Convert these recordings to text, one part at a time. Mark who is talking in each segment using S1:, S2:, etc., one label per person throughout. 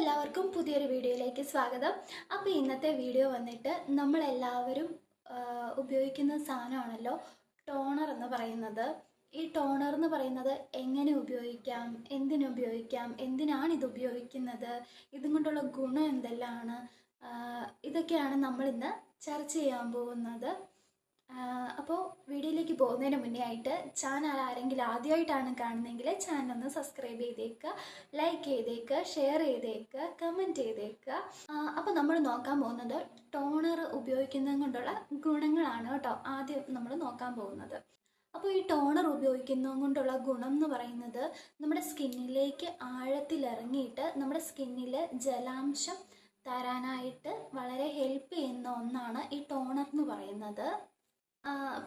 S1: എല്ലാവർക്കും പുതിയൊരു വീഡിയോയിലേക്ക് സ്വാഗതം. അപ്പോൾ ഇന്നത്തെ വീഡിയോ വന്നിട്ട് നമ്മളെല്ലാവരും ഉപയോഗിക്കുന്ന സാധനമാണല്ലോ ടോണർ എന്ന് പറയുന്നത്. ഈ ടോണർ എന്ന് പറയുന്നത് എങ്ങനെ ഉപയോഗിക്കാം എന്തിനുപയോഗിക്കാം എന്തിനാണ് ഇത് ഉപയോഗിക്കുന്നത് ഇതും കൊണ്ടുള്ള ഗുണം എന്തെല്ലാമാണ് ഇതൊക്കെയാണ് നമ്മളിന്ന് ചർച്ച ചെയ്യാൻ പോകുന്നത്. അപ്പോൾ വീഡിയോയിലേക്ക് പോകുന്നതിന് മുന്നേ ആയിട്ട് ചാനൽ ആരെങ്കിലും ആദ്യമായിട്ടാണ് കാണുന്നതെങ്കിൽ ചാനൽ ഒന്ന് സബ്സ്ക്രൈബ് ചെയ്തേക്കുക ലൈക്ക് ചെയ്തേക്കുക ഷെയർ ചെയ്തേക്കുക കമന്റ് ചെയ്തേക്കുക. അപ്പോൾ നമ്മൾ നോക്കാൻ പോകുന്നത് ടോണർ ഉപയോഗിക്കുന്നത് കൊണ്ടുള്ള ഗുണങ്ങളാണ് കേട്ടോ ആദ്യം നമ്മൾ നോക്കാൻ പോകുന്നത്. അപ്പോൾ ഈ ടോണർ ഉപയോഗിക്കുന്നത് കൊണ്ടുള്ള ഗുണം എന്ന് പറയുന്നത് നമ്മുടെ സ്കിന്നിലേക്ക് ആഴത്തിലിറങ്ങിയിട്ട് നമ്മുടെ സ്കിന്നിൽ ജലാംശം തരാനായിട്ട് വളരെ ഹെൽപ്പ് ചെയ്യുന്ന ഒന്നാണ് ഈ ടോണർ എന്ന് പറയുന്നത്.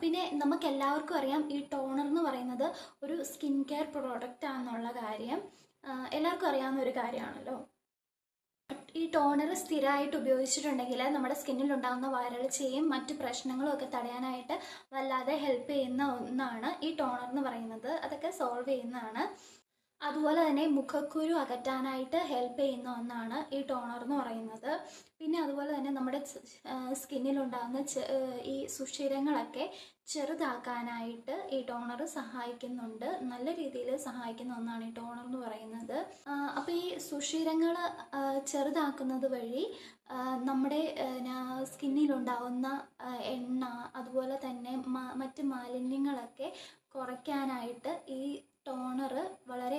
S1: പിന്നെ നമുക്ക് എല്ലാവർക്കും അറിയാം ഈ ടോണർ എന്ന് പറയുന്നത് ഒരു സ്കിൻ കെയർ പ്രോഡക്റ്റ് ആണെന്നുള്ള കാര്യം. എല്ലാവർക്കും അറിയാവുന്ന ഒരു കാര്യമാണല്ലോ. ഈ ടോണർ സ്ഥിരമായിട്ട് ഉപയോഗിച്ചിട്ടുണ്ടെങ്കിൽ നമ്മുടെ സ്കിന്നിൽ ഉണ്ടാകുന്ന വരൾച്ചയും മറ്റു പ്രശ്നങ്ങളും ഒക്കെ തടയാനായിട്ട് വല്ലാതെ ഹെൽപ്പ് ചെയ്യുന്ന ഒന്നാണ് ഈ ടോണർ എന്ന് പറയുന്നത്. അതൊക്കെ സോൾവ് ചെയ്യുന്നതാണ്. അതുപോലെ തന്നെ മുഖക്കുരു അകറ്റാനായിട്ട് ഹെൽപ്പ് ചെയ്യുന്ന ഒന്നാണ് ഈ ടോണർ എന്ന് പറയുന്നത്. പിന്നെ അതുപോലെ തന്നെ നമ്മുടെ സ്കിന്നിലുണ്ടാകുന്ന ഈ സുഷിരങ്ങളൊക്കെ ചെറുതാക്കാനായിട്ട് ഈ ടോണർ സഹായിക്കുന്നുണ്ട്. നല്ല രീതിയിൽ സഹായിക്കുന്ന ഒന്നാണ് ഈ ടോണർ എന്ന് പറയുന്നത്. അപ്പോൾ ഈ സുഷിരങ്ങൾ ചെറുതാക്കുന്നത് വഴി നമ്മുടെ സ്കിന്നിലുണ്ടാവുന്ന എണ്ണ അതുപോലെ തന്നെ മറ്റ് മാലിന്യങ്ങളൊക്കെ കുറയ്ക്കാനായിട്ട് ഈ ടോണർ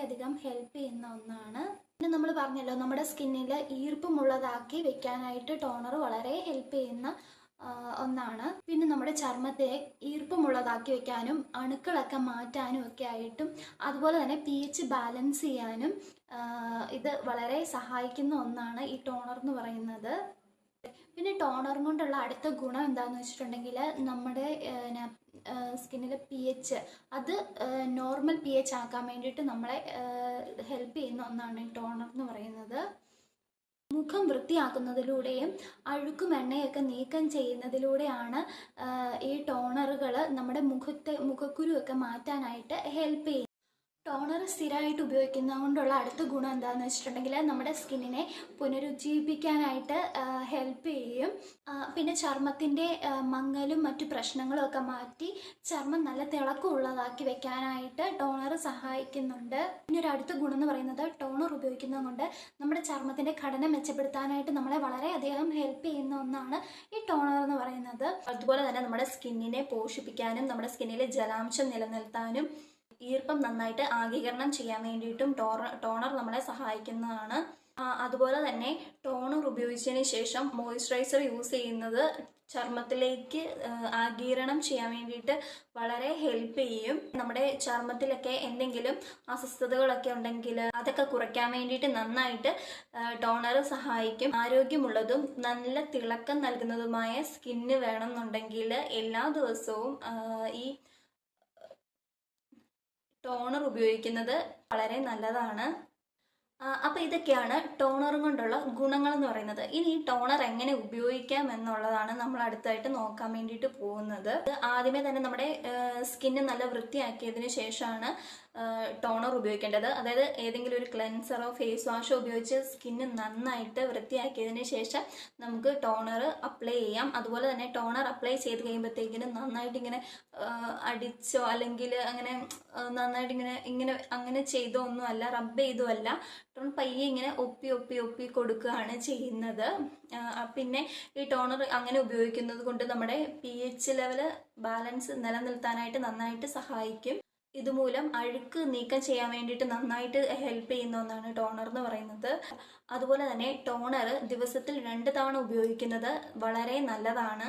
S1: വളരെയധികം ഹെൽപ്പ് ചെയ്യുന്ന ഒന്നാണ്. പിന്നെ നമ്മൾ പറഞ്ഞല്ലോ നമ്മുടെ സ്കിന്നിൽ ഈർപ്പമുള്ളതാക്കി വെക്കാനായിട്ട് ടോണർ വളരെ ഹെൽപ്പ് ചെയ്യുന്ന ഒന്നാണ്. പിന്നെ നമ്മുടെ ചർമ്മത്തെ ഈർപ്പമുള്ളതാക്കി വെക്കാനും അണുക്കളൊക്കെ മാറ്റാനും ഒക്കെ ആയിട്ടും അതുപോലെ തന്നെ പി എച്ച് ബാലൻസ് ചെയ്യാനും ഇത് വളരെ സഹായിക്കുന്ന ഒന്നാണ് ഈ ടോണർ എന്ന് പറയുന്നത്. പിന്നെ ടോണർ കൊണ്ടുള്ള അടുത്ത ഗുണം എന്താണെന്ന് വെച്ചിട്ടുണ്ടെങ്കിൽ നമ്മുടെ സ്കിന്നിലെ പി എച്ച് അത് നോർമൽ പി എച്ച് ആക്കാൻ വേണ്ടിയിട്ട് നമ്മളെ ഹെൽപ്പ് ചെയ്യുന്ന ഒന്നാണ് ഈ ടോണർ എന്ന് പറയുന്നത്. മുഖം വൃത്തിയാക്കുന്നതിലൂടെയും അഴുക്കും എണ്ണയൊക്കെ നീക്കം ചെയ്യുന്നതിലൂടെയാണ് ഈ ടോണറുകൾ നമ്മുടെ മുഖത്തെ മുഖക്കുരുവൊക്കെ മാറ്റാനായിട്ട് ഹെൽപ്പ് ചെയ്യും ടോണർ സ്ഥിരമായിട്ട് ഉപയോഗിക്കുന്നത് കൊണ്ടുള്ള അടുത്ത ഗുണം എന്താണെന്ന് വെച്ചിട്ടുണ്ടെങ്കിൽ നമ്മുടെ സ്കിന്നിനെ പുനരുജ്ജീവിപ്പിക്കാനായിട്ട് ഹെൽപ്പ് ചെയ്യും. പിന്നെ ചർമ്മത്തിന്റെ മങ്ങലും മറ്റു പ്രശ്നങ്ങളും ഒക്കെ മാറ്റി ചർമ്മം നല്ല തിളക്കമുള്ളതാക്കി വെക്കാനായിട്ട് ടോണർ സഹായിക്കുന്നുണ്ട്. പിന്നെ ഒരു അടുത്ത ഗുണം എന്ന് പറയുന്നത് ടോണർ ഉപയോഗിക്കുന്നത് കൊണ്ട് നമ്മുടെ ചർമ്മത്തിന്റെ ഘടന മെച്ചപ്പെടുത്താനായിട്ട് നമ്മളെ വളരെയധികം ഹെൽപ്പ് ചെയ്യുന്ന ഒന്നാണ് ഈ ടോണർ എന്ന് പറയുന്നത്. അതുപോലെ തന്നെ നമ്മുടെ സ്കിന്നിനെ പോഷിപ്പിക്കാനും നമ്മുടെ സ്കിന്നിലെ ജലാംശം നിലനിർത്താനും ഈർപ്പം നന്നായിട്ട് ആഗീകരണം ചെയ്യാൻ വേണ്ടിയിട്ടും ടോണർ നമ്മളെ സഹായിക്കുന്നതാണ്. അതുപോലെ തന്നെ ടോണർ ഉപയോഗിച്ചതിന് ശേഷം മോയ്സ്ചറൈസർ യൂസ് ചെയ്യുന്നത് ചർമ്മത്തിലേക്ക് ആഗീരണം ചെയ്യാൻ വേണ്ടിയിട്ട് വളരെ ഹെൽപ്പ് ചെയ്യും. നമ്മുടെ ചർമ്മത്തിലൊക്കെ എന്തെങ്കിലും അസ്വസ്ഥതകളൊക്കെ ഉണ്ടെങ്കിൽ അതൊക്കെ കുറയ്ക്കാൻ വേണ്ടിയിട്ട് നന്നായിട്ട് ടോണർ സഹായിക്കും. ആരോഗ്യമുള്ളതും നല്ല തിളക്കം നൽകുന്നതുമായ സ്കിന്ന് വേണമെന്നുണ്ടെങ്കിൽ എല്ലാ ദിവസവും ഈ ടോണർ ഉപയോഗിക്കുന്നത് വളരെ നല്ലതാണ്. അപ്പോൾ ഇതൊക്കെയാണ് ടോണറും കൊണ്ടുള്ള ഗുണങ്ങൾ എന്ന് പറയുന്നത്. ഇനി ഈ ടോണർ എങ്ങനെ ഉപയോഗിക്കാം എന്നുള്ളതാണ് നമ്മൾ അടുത്തായിട്ട് നോക്കാൻ വേണ്ടിയിട്ട് പോകുന്നത്. ആദ്യമേ തന്നെ നമ്മുടെ സ്കിന്ന് നല്ല വൃത്തിയാക്കിയതിന് ശേഷമാണ് ടോണർ ഉപയോഗിക്കേണ്ടത്. അതായത് ഏതെങ്കിലും ഒരു ക്ലെൻസറോ ഫേസ് വാഷോ ഉപയോഗിച്ച് സ്കിന്ന് നന്നായിട്ട് വൃത്തിയാക്കിയതിന് ശേഷം നമുക്ക് ടോണർ അപ്ലൈ ചെയ്യാം. അതുപോലെ തന്നെ ടോണർ അപ്ലൈ ചെയ്ത് കഴിയുമ്പോഴത്തേക്കിനും നന്നായിട്ട് ഇങ്ങനെ അടിച്ചോ അല്ലെങ്കിൽ അങ്ങനെ നന്നായിട്ട് ഇങ്ങനെ ഇങ്ങനെ അങ്ങനെ ചെയ്തോ ഒന്നും അല്ല റബ്ബ് ചെയ്തോ അല്ല ടോൺ പയ്യെ ഇങ്ങനെ ഒപ്പി ഒപ്പി ഒപ്പി കൊടുക്കുകയാണ് ചെയ്യുന്നത്. പിന്നെ ഈ ടോണർ അങ്ങനെ ഉപയോഗിക്കുന്നത് കൊണ്ട് നമ്മുടെ പി എച്ച് ലെവൽ ബാലൻസ് നിലനിർത്താനായിട്ട് നന്നായിട്ട് സഹായിക്കും. ഇതുമൂലം അഴുക്ക് നീക്കം ചെയ്യാൻ വേണ്ടിയിട്ട് നന്നായിട്ട് ഹെൽപ്പ് ചെയ്യുന്ന ഒന്നാണ് ടോണർ എന്ന് പറയുന്നത്. അതുപോലെ തന്നെ ടോണർ ദിവസത്തിൽ രണ്ട് തവണ ഉപയോഗിക്കുന്നത് വളരെ നല്ലതാണ്.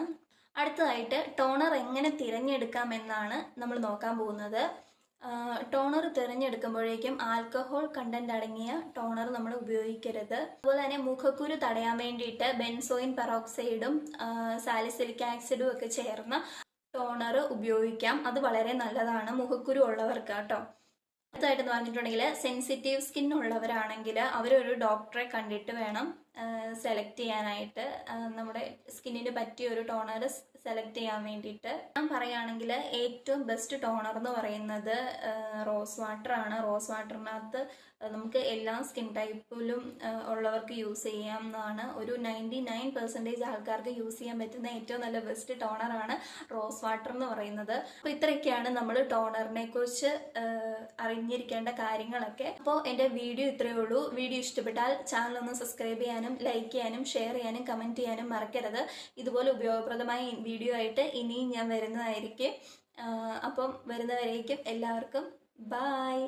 S1: അടുത്തതായിട്ട് ടോണർ എങ്ങനെ തിരഞ്ഞെടുക്കാം എന്നാണ് നമ്മൾ നോക്കാൻ പോകുന്നത്. ടോണർ തിരഞ്ഞെടുക്കുമ്പോഴേക്കും ആൽക്കഹോൾ കണ്ടന്റ് അടങ്ങിയ ടോണർ നമ്മൾ ഉപയോഗിക്കരുത്. അതുപോലെ തന്നെ മുഖക്കുരു തടയാൻ വേണ്ടിയിട്ട് ബെൻസോയിൻ പെറോക്സൈഡും സാലിസിലിക് ആക്സിഡും ഒക്കെ ചേർന്ന ടോണർ ഉപയോഗിക്കാം. അത് വളരെ നല്ലതാണ് മുഖക്കുരു ഉള്ളവർക്ക് കേട്ടോ. അടുത്തായിട്ട് പറഞ്ഞിട്ടുണ്ടെങ്കിൽ സെൻസിറ്റീവ് സ്കിൻ ഉള്ളവരാണെങ്കിൽ അവരൊരു ഡോക്ടറെ കണ്ടിട്ട് വേണം.
S2: സെലക്ട് ചെയ്യാനായിട്ട് നമ്മുടെ സ്കിന്നിന് പറ്റിയ ഒരു ടോണർ സെലക്ട് ചെയ്യാൻ വേണ്ടിയിട്ട്. ഞാൻ പറയുകയാണെങ്കിൽ ഏറ്റവും ബെസ്റ്റ് ടോണർ എന്ന് പറയുന്നത് റോസ് വാട്ടർ ആണ്. റോസ് വാട്ടറിനകത്ത് നമുക്ക് എല്ലാ സ്കിൻ ടൈപ്പിലും ഉള്ളവർക്ക് യൂസ് ചെയ്യാവുന്നതാണ്. ഒരു നയന്റി നയൻ പെർസെന്റേജ് ആൾക്കാർക്ക് യൂസ് ചെയ്യാൻ പറ്റുന്ന ഏറ്റവും നല്ല ബെസ്റ്റ് ടോണറാണ് റോസ് വാട്ടർ എന്ന് പറയുന്നത്. അപ്പോൾ ഇത്രയൊക്കെയാണ് നമ്മൾ ടോണറിനെ കുറിച്ച് അറിഞ്ഞിരിക്കേണ്ട കാര്യങ്ങളൊക്കെ. അപ്പോൾ എന്റെ വീഡിയോ ഇത്രയേ ഉള്ളൂ. വീഡിയോ ഇഷ്ടപ്പെട്ടാൽ ചാനൽ ഒന്ന് സബ്സ്ക്രൈബ് ചെയ്യാനും ലൈക്ക് ചെയ്യാനും ഷെയർ ചെയ്യാനും കമന്റ് ചെയ്യാനും മറക്കരുത്. ഇതുപോലെ ഉപയോഗപ്രദമായ വീഡിയോ ആയിട്ട് ഇനിയും ഞാൻ വരുന്നതായിരിക്കും. അപ്പം വരുന്നവരേക്കും എല്ലാവർക്കും ബായ്